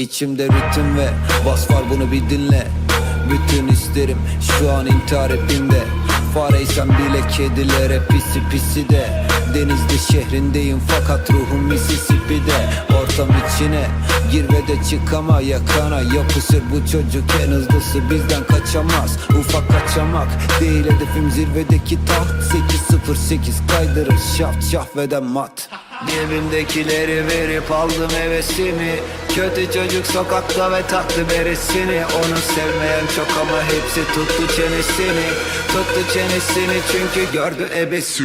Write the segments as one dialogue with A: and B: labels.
A: içimde ritim ve bas var bunu bir dinle. Bütün isterim şu an intihar hepimde Fareysen bile kedilere pisi pisi de. Denizli şehrindeyim fakat ruhum Mississippi'de. Ortam içine gir ve de çık ama yakana Yapışır bu çocuk en hızlısı bizden kaçamaz. Ufak kaçamak değil hedefim zirvedeki taht. 808 kaydırır şaft şah ve de mat Cebimdekileri verip aldım hevesimi. Kötü çocuk sokakta ve taktı beresini Onu sevmeyen çok ama hepsi tuttu çenesini. Tuttu çenesini çünkü gördü ebesi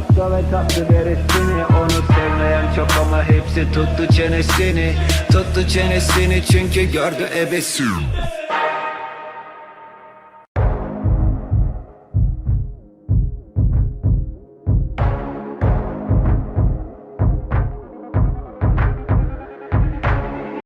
A: sokakta ve taktı beresini Onu sevmeyen çok ama hepsi tuttu çenesini. Tuttu çenesini çünkü gördü ebesi